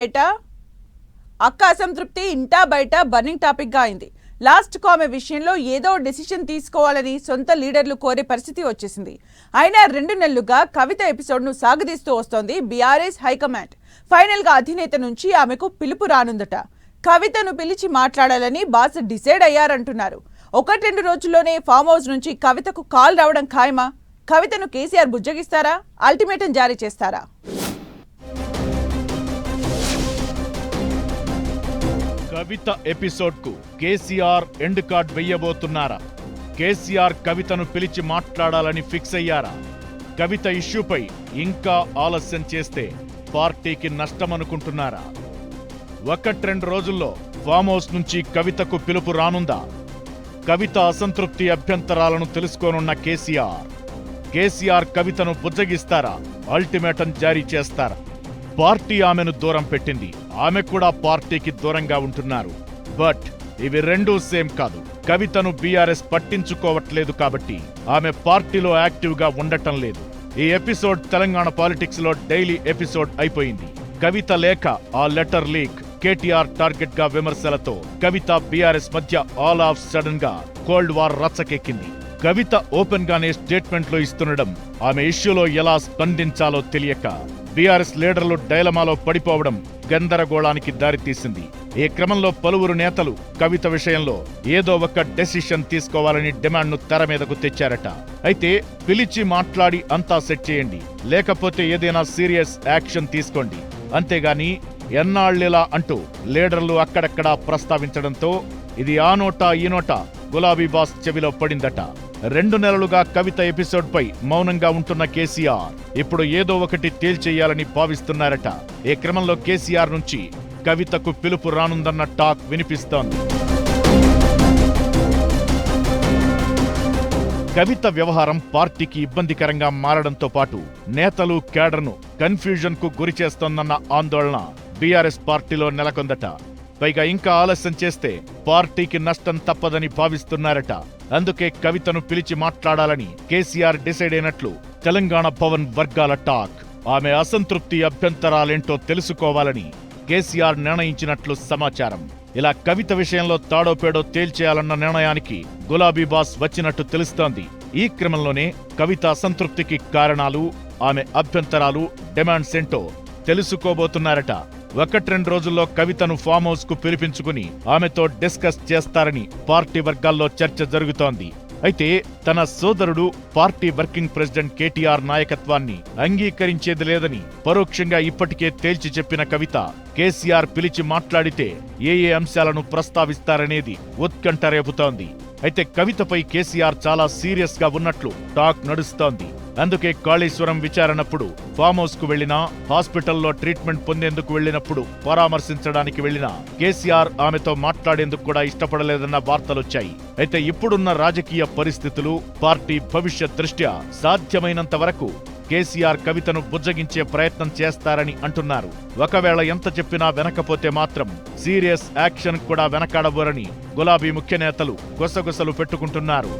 బయట? అక్క అసంతృప్తి ఇంటా బయట బర్నింగ్ టాపిక్గా అయింది. లాస్ట్ కామె విషయంలో ఏదో డెసిషన్ తీసుకోవాలని సొంత లీడర్లు కోరే పరిస్థితి వచ్చేసింది. అయినా రెండు నెలలుగా కవిత ఎపిసోడ్ను సాగదీస్తూ వస్తోంది బీఆర్ఎస్ హైకమాండ్. ఫైనల్గా అధినేత నుంచి ఆమెకు పిలుపు రానుందట. కవితను పిలిచి మాట్లాడాలని బాస్ డిసైడ్ అయ్యారంటున్నారు. ఒకటి రెండు రోజుల్లోనే ఫామ్ హౌస్ నుంచి కవితకు కాల్ రావడం ఖాయమా? కవితను కేసీఆర్ బుజ్జగిస్తారా? అల్టిమేటం జారీ చేస్తారా? కవిత ఎపిసోడ్కు కేసీఆర్ ఎండ్ కార్డ్ వెయ్యబోతున్నారా? కేసీఆర్ కవితను పిలిచి మాట్లాడాలని ఫిక్స్ అయ్యారా? కవిత ఇష్యూపై ఇంకా ఆలస్యం చేస్తే పార్టీకి నష్టమనుకుంటున్నారా? ఒకటి రెండు రోజుల్లో ఫామ్ హౌస్ నుంచి కవితకు పిలుపు రానుందా? కవిత అసంతృప్తి అభ్యంతరాలను తెలుసుకోనున్న కేసీఆర్ కేసీఆర్ కవితను బుజ్జగిస్తారా? అల్టిమేటం జారీ చేస్తారా? పార్టీ ఆమెను దూరం పెట్టింది. ఆమె కూడా పార్టీకి దూరంగా ఉంటున్నారు. బట్ ఇవి రెండూ సేమ్ కాదు. కవితను బీఆర్ఎస్ పట్టించుకోవట్లేదు కాబట్టి ఆమె పార్టీలో యాక్టివ్గా ఉండటం లేదు. ఈ ఎపిసోడ్ తెలంగాణ పాలిటిక్స్లో డైలీ ఎపిసోడ్ అయిపోయింది. కవిత లేఖ ఆ లెటర్ లీక్ కేటీఆర్ టార్గెట్గా విమర్శలతో కవిత బీఆర్ఎస్ మధ్య ఆల్ ఆఫ్ సడన్గా కోల్డ్ వార్ రచ్చకెక్కింది. కవిత ఓపెన్ గానే స్టేట్మెంట్లు ఇస్తుండడం ఆమె ఇష్యూలో ఎలా స్పందించాలో తెలియక బీఆర్ఎస్ లీడర్లు డైలమాలో పడిపోవడం గందరగోళానికి దారితీసింది. ఈ క్రమంలో పలువురు నేతలు కవిత విషయంలో ఏదో ఒక డెసిషన్ తీసుకోవాలని డిమాండ్ను తెర మీదకు తెచ్చారట. అయితే పిలిచి మాట్లాడి అంతా సెట్ చేయండి. లేకపోతే ఏదైనా సీరియస్ యాక్షన్ తీసుకోండి. అంతేగాని ఎన్నాళ్ళిలా అంటూ లీడర్లు అక్కడక్కడా ప్రస్తావించడంతో ఇది ఆ నోటా ఈ నోటా గులాబీ బాస్ చెవిలో పడిందట. రెండు నెలలుగా కవిత ఎపిసోడ్పై మౌనంగా ఉంటున్న కేసీఆర్ ఇప్పుడు ఏదో ఒకటి తేల్చేయాలని భావిస్తున్నారట. ఈ క్రమంలో కేసీఆర్ నుంచి కవితకు పిలుపు రానుందన్న టాక్ వినిపిస్తోంది. కవిత వ్యవహారం పార్టీకి ఇబ్బందికరంగా మారడంతో పాటు నేతలు క్యాడర్ను కన్ఫ్యూజన్కు గురి చేస్తోందన్న ఆందోళన బీఆర్ఎస్ పార్టీలో నెలకొందట. పైగా ఇంకా ఆలస్యం చేస్తే పార్టీకి నష్టం తప్పదని భావిస్తున్నారట. అందుకే కవితను పిలిచి మాట్లాడాలని కేసీఆర్ డిసైడ్ అయినట్లు తెలంగాణ భవన్ వర్గాల టాక్. ఆమె అసంతృప్తి అభ్యంతరాలేంటో తెలుసుకోవాలని కేసీఆర్ నిర్ణయించినట్లు సమాచారం. ఇలా కవిత విషయంలో తాడోపేడో తేల్చేయాలన్న నిర్ణయానికి గులాబీ బాస్ వచ్చినట్టు తెలుస్తోంది. ఈ క్రమంలోనే కవిత అసంతృప్తికి కారణాలు ఆమె అభ్యంతరాలు డిమాండ్స్ ఏంటో తెలుసుకోబోతున్నారట. ఒకటి రెండు రోజుల్లో కవితను ఫామ్ హౌస్కు పిలిపించుకుని ఆమెతో డిస్కస్ చేస్తారని పార్టీ వర్గాల్లో చర్చ జరుగుతోంది. అయితే తన సోదరుడు పార్టీ వర్కింగ్ ప్రెసిడెంట్ కేటీఆర్ నాయకత్వాన్ని అంగీకరించేది లేదని పరోక్షంగా ఇప్పటికే తేల్చి చెప్పిన కవిత కేసీఆర్ పిలిచి మాట్లాడితే ఏ ఏ అంశాలను ప్రస్తావిస్తారనేది ఉత్కంఠ రేపుతోంది. అయితే కవితపై కేసీఆర్ చాలా సీరియస్గా ఉన్నట్లు టాక్ నడుస్తోంది. అందుకే కాళేశ్వరం విచారణప్పుడు ఫామ్ హౌస్కు వెళ్ళినా హాస్పిటల్లో ట్రీట్మెంట్ పొందేందుకు వెళ్ళినప్పుడు పరామర్శించడానికి వెళ్ళినా కేసీఆర్ ఆమెతో మాట్లాడేందుకు కూడా ఇష్టపడలేదన్న వార్తలొచ్చాయి. అయితే ఇప్పుడున్న రాజకీయ పరిస్థితులు పార్టీ భవిష్యత్ దృష్ట్యా సాధ్యమైనంత వరకు కేసీఆర్ కవితను బుజ్జగించే ప్రయత్నం చేస్తారని అంటున్నారు. ఒకవేళ ఎంత చెప్పినా వెనకపోతే మాత్రం సీరియస్ యాక్షన్ కూడా వెనకాడబోరని గులాబీ ముఖ్య నేతలు గుసగుసలు పెట్టుకుంటున్నారు.